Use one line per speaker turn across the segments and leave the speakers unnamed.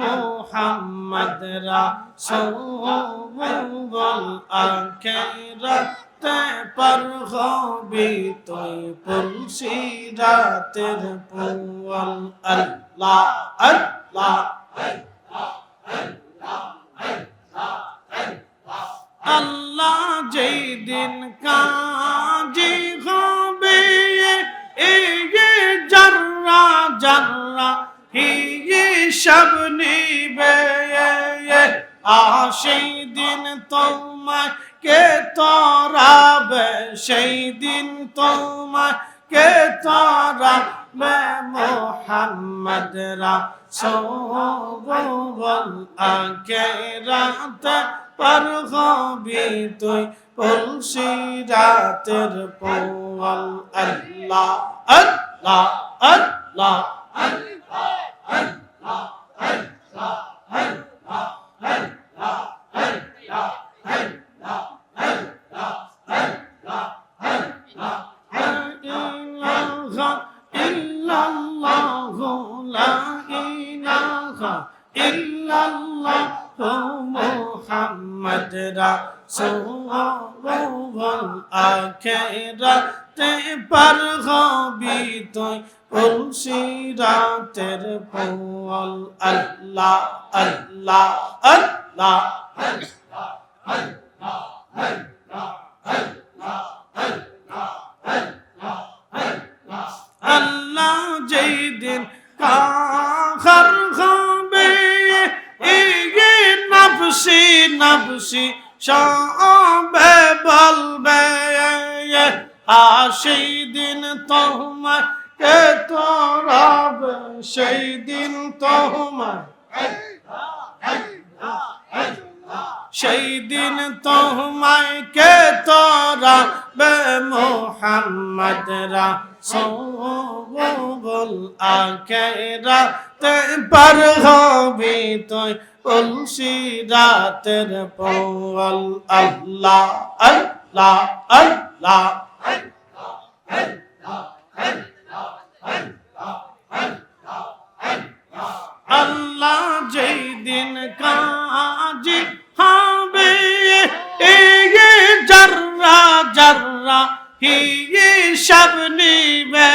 মোহাম্মদ রাসূল আখেরাতে পার হবি তুই পুলসি রাতের পুয়াল। আল্লাহ আল্লাহ আল্লাহ। যেই দিন কাজী হবে এই জর্রা জর্রা হিসাব নিবে। সেই দিন তোমায় কে তরাবে, সেই দিন তোমায় কে তরাবে মোহাম্মদ রাসূল আখেরাত। পার হবি তুই পলসি রাতের পোয়াল আল্লাহ আল্লাহ আল্লাহ ইলাহা ইল্লাল্লাহ লা ইলাহা ইল্লাল্লাহ মুহাম্মদ রাসূলুল্লাহ আখিরাতে পার হবি তুই তুলসি রাতের পোয়াল আল্লাহ আল্লাহ আল্লাহ আল্লাহ যেই দিন কাহার হবে এই নফসি নফসি সবে বলবে সেই দিন তোমার কে তোরাবে সেই দিন তোমার সেই দিন তোমায় কে তোরা বে মোহাম্মদ রাসূল আখেরাতে পার হবি তুই। তুলসি রাতের পোয়াল, আল্লাহ আল্লাহ আল্লাহ। আল্লাহ যেই দিন কাজী হবে জর্রা জর্রা হিসাব নিবে।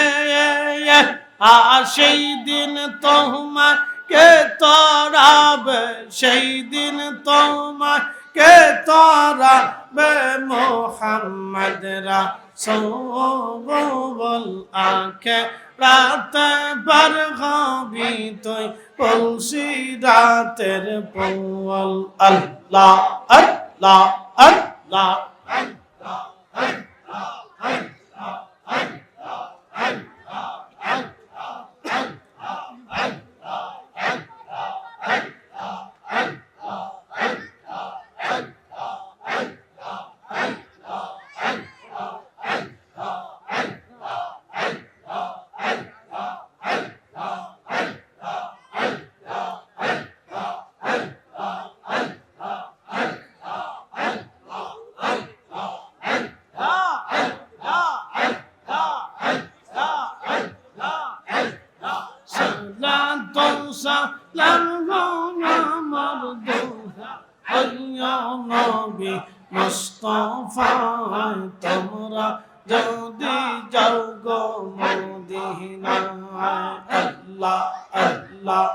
আর সেই দিন কে তরাবে, সেই দিন তোমার কে তরাবে মোহাম্মদ রাসূল আখে রাত বার হবি তুই পলসি রাতের পোয়াল। আল্লাহ আল্লাহ আল্লাহ সালাতু আল্লাহ নবী মুস্তাফায় তোমরা যদি যাও গো মদিনায়, আল্লাহ আল্লাহ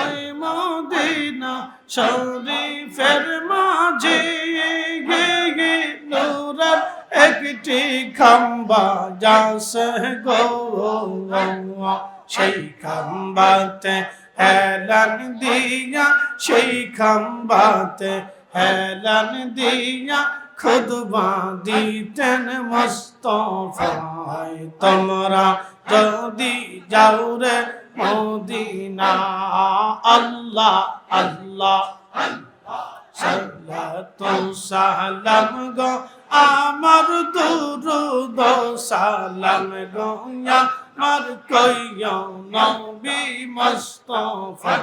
এই মদিনা শরীফের মাঝে গে গে নূরার একটি খাম্বা যাসে গো, সেই খাম্বাতে হেলান দিয়া সেই খাম্বাতে, হেলান দিয়া খুদবা দিতেন মস্তফায় তোমরা যদি যাও রে মদিনা, আল্লাহ আল্লাহ সালাতু সালাম গো, আমার দুরুদ সালাম গো আমার কইও নবী মুস্তাফা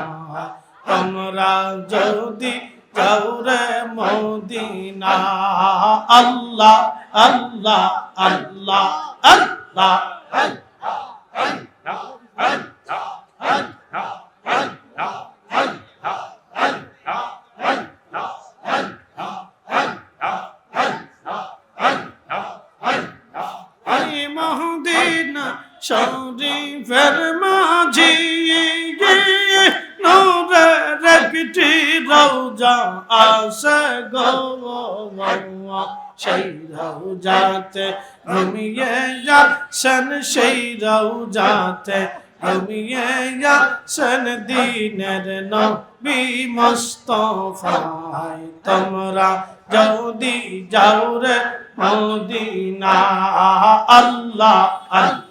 তোমরা যদি চৌরে মদিনা আল্লাহ আল্লাহ আল্লাহ আল্লাহ আল্লাহ আল্লাহ আল্লাহ আল্লাহ শরীফের মাঝি নূরের একটি রৌজা আসে গৌয়া সেই রৌজাতে ঘুমিয়ে যাচ্ছেন সেই রৌজাতে ঘুমিয়ে যাচ্ছেন দিনের নবী মস্তফায় তোমরা যদি যাও রে মদিনা আল্লাহ আল্লাহ